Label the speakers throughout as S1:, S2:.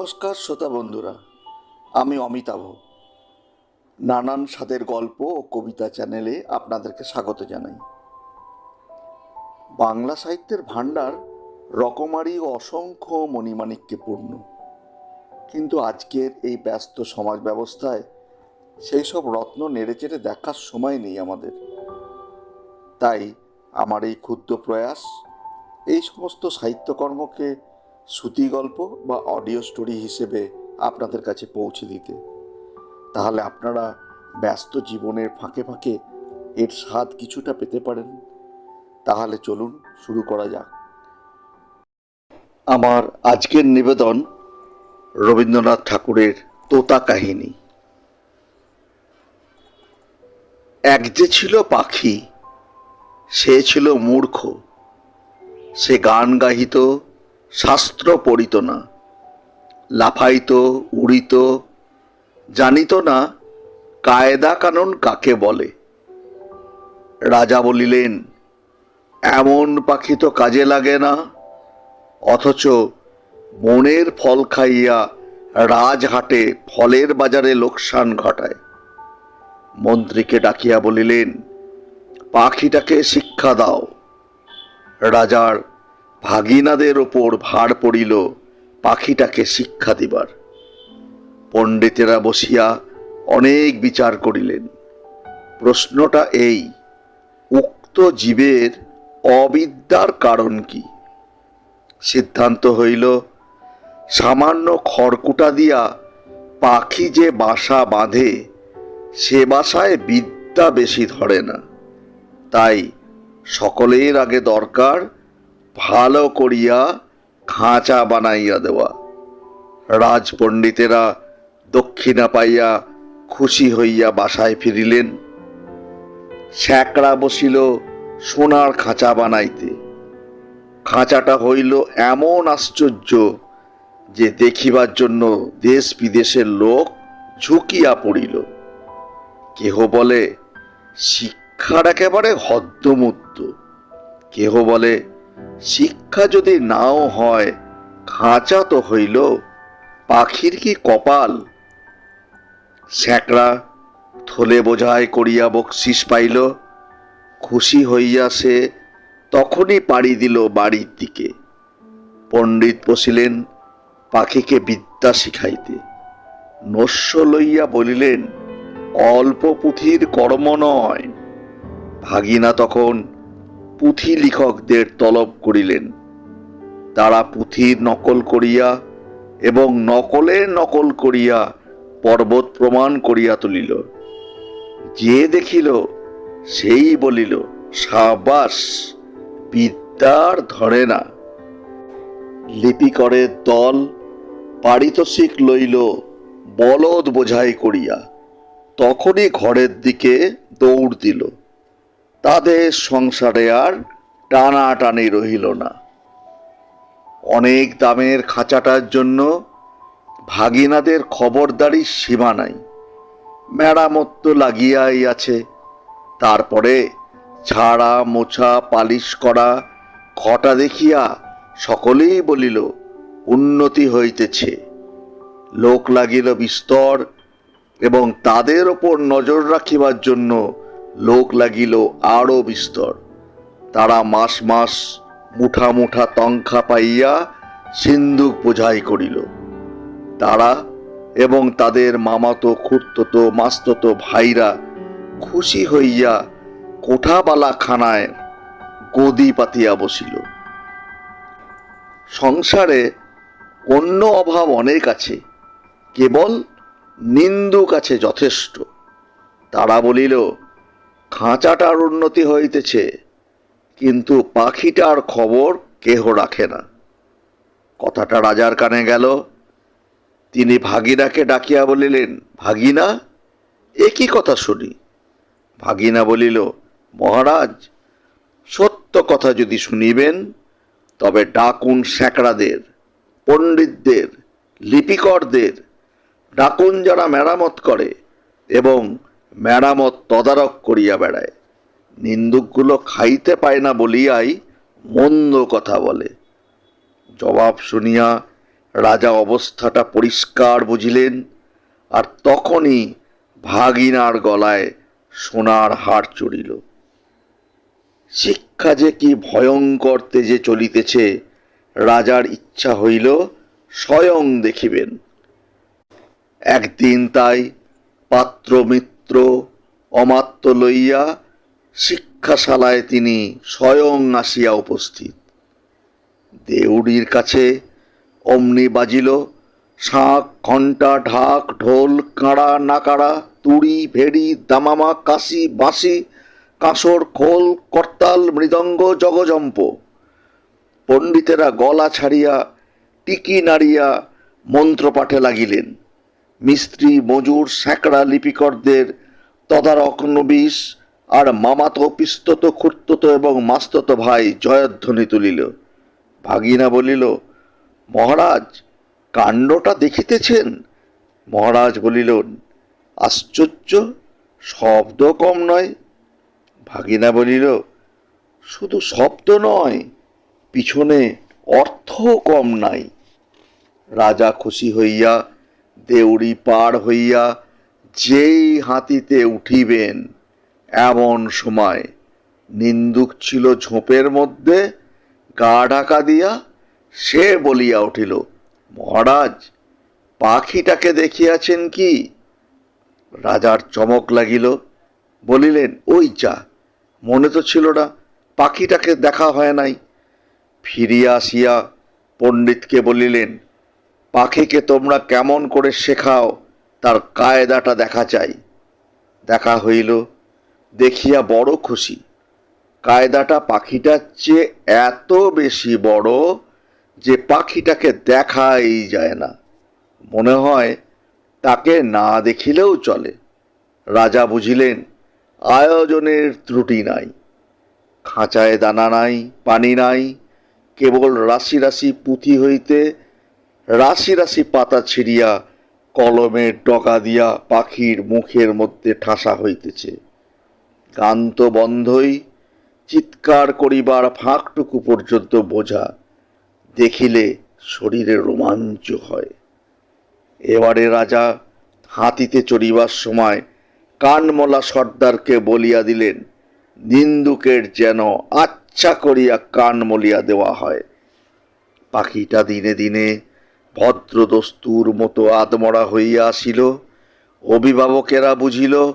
S1: নমস্কার শ্রোতা বন্ধুরা, আমি অমিতাভ। নানান স্বাদের গল্প ও কবিতা চ্যানেলে আপনাদেরকে স্বাগত জানাই। বাংলা সাহিত্যের ভাণ্ডার রকমারি ও অসংখ্য মণিমাণিক্যে পূর্ণ। কিন্তু আজকের এই ব্যস্ত সমাজ ব্যবস্থায় সেই সব রত্ন নেড়েচেড়ে দেখার সময় নেই আমাদের। তাই আমার এই ক্ষুদ্র প্রয়াস, এই সমস্ত সাহিত্যকর্মকে শ্রুতি গল্প বা অডিও স্টোরি হিসেবে আপনাদের কাছে পৌঁছে দিতে। তাহলে আপনারা ব্যস্ত জীবনের ফাঁকে ফাঁকে এর স্বাদ কিছুটা পেতে পারেন। তাহলে চলুন শুরু করা যাক। আমার আজকের নিবেদন রবীন্দ্রনাথ ঠাকুরের তোতা কাহিনী। এক যে ছিল পাখি, সে ছিল মূর্খ। সে গান গাহিত শাস্ত্র পড়িত না, লাফাইত, উড়িত, জানিত না কায়দা কানুন কাকে বলে। রাজা বলিলেন, এমন পাখি তো কাজে লাগে না, অথচ বনের ফল খাইয়া রাজহাটে ফলের বাজারে লোকসান ঘটায়। মন্ত্রীকে ডাকিয়া বলিলেন, পাখিটাকে শিক্ষা দাও। রাজার ভাগিনাদের ওপর ভার পড়িল পাখিটাকে শিক্ষা দিবার। পণ্ডিতেরা বসিয়া অনেক বিচার করিলেন। প্রশ্নটা এই, উক্ত জীবের অবিদ্যার কারণ কি? সিদ্ধান্ত হইল, সামান্য খড়কুটা দিয়া পাখি যে বাসা বাঁধে, সে বাসায় বিদ্যা বেশি ধরে না। তাই সকলের আগে দরকার ভালো করিয়া খাঁচা বানাইয়া দেওয়া। রাজপণ্ডিতেরা দক্ষিণা পাইয়া খুশি হইয়া বাসায় ফিরিলেন। শ্যাকড়া বসিল সোনার খাঁচা বানাইতে। খাঁচাটা হইল এমন আশ্চর্য যে দেখিবার জন্য দেশ বিদেশের লোক ঝুঁকিয়া পড়িল। কেহ বলে, শিক্ষার একেবারে হদ্দমুদ্দ কেহ বলে শিক্ষা যদি নাও হয়, খাঁচা তো হইল। পাখির কি কপাল? স্যাকড়া থলে বোঝায় করিয়া বকশিস পাইল। খুশি হইয়া সে তখনই পাড়ি দিল বাড়ির দিকে। পণ্ডিত বসিলেন পাখিকে বিদ্যা শিখাইতে। নস্য লইয়া বলিলেন, অল্প পুঁথির কর্ম নয়। ভাগিনা তখন পুঁথি লিখকদের তলব করিলেন। তারা পুঁথির নকল করিয়া এবং নকলের নকল করিয়া পর্বত প্রমাণ করিয়া তুলিল। যে দেখিল, সেই বলিল, সাবাস, বিদ্যার ধরে না। লিপিকরের দল পারিতোষিক লইল, বলদ বোঝাই করিয়া। তখনই ঘরের দিকে দৌড় দিল। তাদের সংসারে আর টানাটানি রহিল না। অনেক দামের খাঁচাটার জন্য ভাগিনাদের খবরদারি সীমা নাই। মেরামত তো লাগিয়াই আছে। তারপরে ঝাড়া মোছা, পালিশ করা খটা দেখিয়া সকলেই বলিল, উন্নতি হইতেছে। লোক লাগিল বিস্তর এবং তাদের ওপর নজর রাখিবার জন্য লোক লাগিল আরও বিস্তর। তারা মাস মাস মুঠা মুঠা তংখা পাইয়া সিন্ধুক বোঝাই করিল। তারা এবং তাদের মামাতো খুঁড়তো মাস্ততো ভাইরা খুশি হইয়া কোঠাবালা খানায় গদি পাতিয়া বসিল। সংসারে অন্য অভাব অনেক আছে, কেবল নিন্দুক আছে যথেষ্ট। তারা বলিল খাঁচাটার উন্নতি হইতেছে, কিন্তু পাখিটার খবর কেহ রাখে না। কথাটা রাজার কানে গেল। তিনি ভাগিনাকে ডাকিয়া বলিলেন, ভাগিনা, এ কি কথা শুনি? ভাগিনা বলিল, মহারাজ, সত্য কথা যদি শুনিবেন, তবে ডাকুন স্যাঁকড়াদের, পণ্ডিতদের, লিপিকরদের, ডাকুন যারা মেরামত করে এবং মেরামত তদারক করিয়া বেড়ায়। নিন্দুকগুলো খাইতে পায় না বলিয়াই মন্দ কথা বলে। জবাব শুনিয়া রাজা অবস্থাটা পরিষ্কার বুঝিলেন আর তখনই ভাগিনার গলায় সোনার হার চড়িল। শিক্ষা যে কি ভয়ঙ্কর তেজে চলিতেছে, রাজার ইচ্ছা হইল স্বয়ং দেখিবেন। একদিন তাই পাত্র মিত্র অমাত্য লইয়া শিক্ষাশালায় তিনি স্বয়ং আসিয়া উপস্থিত। দেউড়ির কাছে অমনি বাজিল, শাঁখ, ঘণ্টা, ঢাক, ঢোল, কাঁড়া, নাকাড়া, তুড়ি, ভেড়ি, দামামা, কাশি, বাঁশি, কাঁসর, খোল, করতাল, মৃদঙ্গ, জগজম্প। পণ্ডিতেরা গলা ছাড়িয়া টিকি নাড়িয়া মন্ত্রপাঠে লাগিলেন। মিস্ত্রি, মজুর, স্যাঁকড়া লিপিকরদের তদারক নবিশ, আর মামাতো, পিস্তত খুর্তত এবং মাস্তত ভাই জয়ধ্বনি তুলিল। ভাগিনা বলিল, মহারাজ, কাণ্ডটা দেখিতেছেন? মহারাজ বলিল, আশ্চর্য, শব্দ কম নয়। ভাগিনা বলিল, শুধু শব্দ নয়, পিছনে অর্থও কম নাই। রাজা খুশি হইয়া, দেউড়ি পার হইয়া যেই হাতিতে উঠিবেন, এমন সময় নিন্দুক ছিল ঝোপের মধ্যে, গা ঢাকা দিয়া সে বলিয়া উঠিল, মহারাজ, পাখিটাকে দেখিয়াছেন কি? রাজার চমক লাগিল, বলিলেন, ওই যা, মনে তো ছিল না পাখিটাকে দেখা হয় নাই। ফিরিয়া আসিয়া পণ্ডিতকে বলিলেন, পাখিকে তোমরা কেমন করে শেখাও? তার কায়দাটা দেখা চাই। দেখা হইল, দেখিয়া বড় খুশি। কায়দাটা পাখিটার চেয়ে এত বেশি বড় যে পাখিটাকে দেখাই যায় না। মনে হয় তাকে না দেখিলেও চলে। রাজা বুঝিলেন, আয়োজনের ত্রুটি নাই। খাঁচায় দানা নাই, পানি নাই, কেবল রাশি রাশি পুঁথি হইতে রাশি রাশি পাতা ছিঁড়িয়া কলমের ডগা দিয়া পাখির মুখের মধ্যে ঠাসা হইতেছে। গান তো বন্ধই চিৎকার করিবার ফাঁকটুকু পর্যন্ত বোঝা দেখিলে শরীরে রোমাঞ্চ হয়। এবারে রাজা হাতিতে চড়িবার সময় কানমলা সর্দারকে বলিয়া দিলেন, নিন্দুকের যেন আচ্ছা করিয়া কান মলিয়া দেওয়া হয়। পাখিটা দিনে দিনে ভদ্রদস্তুর মতো আদমরা হইয়া আসিল। অভিভাবকেরা বুঝিল,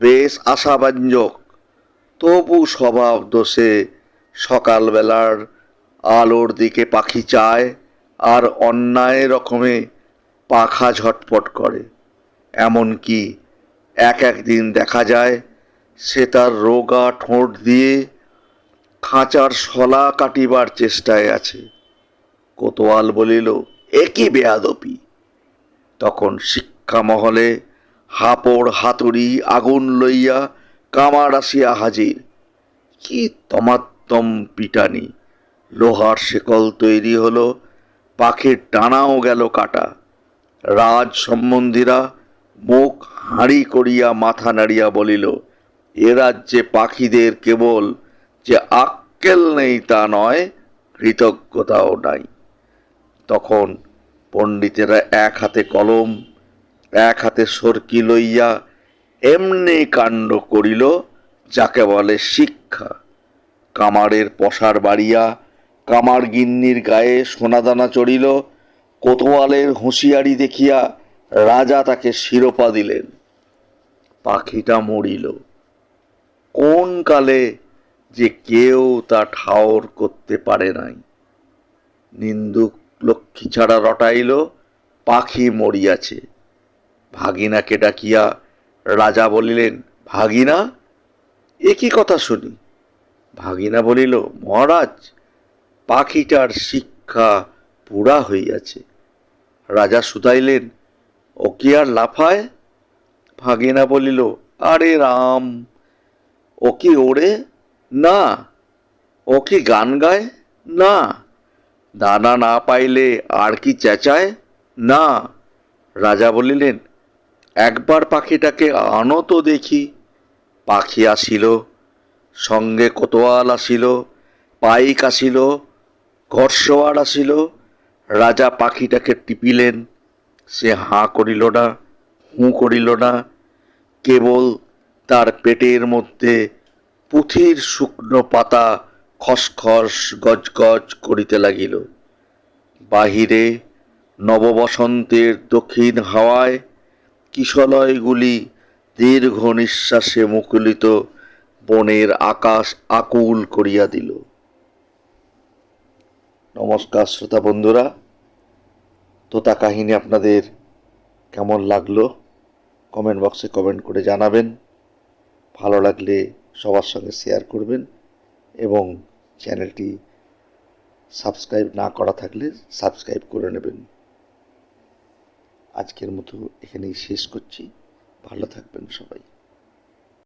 S1: বেশ আশাব্যঞ্জক। তবু স্বভাব দোষে সকালবেলার আলোর দিকে পাখি চায় আর অন্যায় রকমে পাখা ঝটপট করে। এমনকি এক এক দিন দেখা যায়, সে তার রোগা ঠোঁট দিয়ে খাঁচার শলা কাটিবার চেষ্টায় আছে। কোতোয়াল বলিল একই বেয়াদপি তখন শিক্ষা মহলে হাপড় হাতুড়ি আগুন লইয়া কামার আসিয়া হাজির। কি তমাত্তম পিটানি। লোহার শেকল তৈরি হলো, পাখির টানাও গেল কাটা। রাজ সম্বন্ধীরা মুখ হাঁড়ি করিয়া মাথা নাড়িয়া বলিল, এ রাজ্যে পাখিদের কেবল যে আক্কেল নেই তা নয়, কৃতজ্ঞতাও নাই। তখন পণ্ডিতেরা এক হাতে কলম, এক হাতে সরকি লইয়া এমনি কাণ্ড করিল, যাকে বলে শিক্ষা। কামারের পশার বাড়িয়া কামার গিন্নির গায়ে সোনাদানা চড়িল, কোতোয়ালের হুঁশিয়ারি দেখিয়া রাজা তাকে শিরোপা দিলেন। পাখিটা মরিল। কোন কালে যে কেউ তা ঠাওর করতে পারে নাই। নিন্দুক লক্ষ্মী ছাড়া রটাইল, পাখি মরিয়াছে। ভাগিনাকে ডাকিয়া রাজা বলিলেন, ভাগিনা, এ কি কথা শুনি? ভাগিনা বলিল, মহারাজ, পাখিটার শিক্ষা পুরা হইয়াছে। রাজা শুধাইলেন, ও কি আর লাফায়? ভাগিনা বলিল, আরে রাম, ও কি ওড়ে? না, ও কি গান গায়? না দানা না পাইলে আর কি চেঁচায়? না, রাজা বলিলেন, একবার পাখিটাকে আনো তো দেখি। পাখি আসিল, সঙ্গে কোতোয়াল আসিল, পাইক আসিল ঘরসোয়ার আসিল। রাজা পাখিটাকে টিপিলেন, সে হাঁ করিল না, হুঁ করিল না, কেবল তার পেটের মধ্যে পুঁথির শুকনো পাতা খসখস গজগজ করিতে লাগিল। বাহিরে নববসন্তের দক্ষিণ হাওয়ায় কিশলয়গুলি দীর্ঘ নিঃশ্বাসে মুকুলিত বনের আকাশ আকুল করিয়া দিল। নমস্কার শ্রোতা বন্ধুরা, তোতা কাহিনী আপনাদের কেমন লাগল? কমেন্ট বক্সে কমেন্ট করে জানাবেন। ভালো লাগলে সবার সঙ্গে শেয়ার করবেন এবং চ্যানেলটি সাবস্ক্রাইব না করা থাকলে সাবস্ক্রাইব করে নেবেন। আজকের মতো এখানেই শেষ করছি। ভালো থাকবেন সবাই।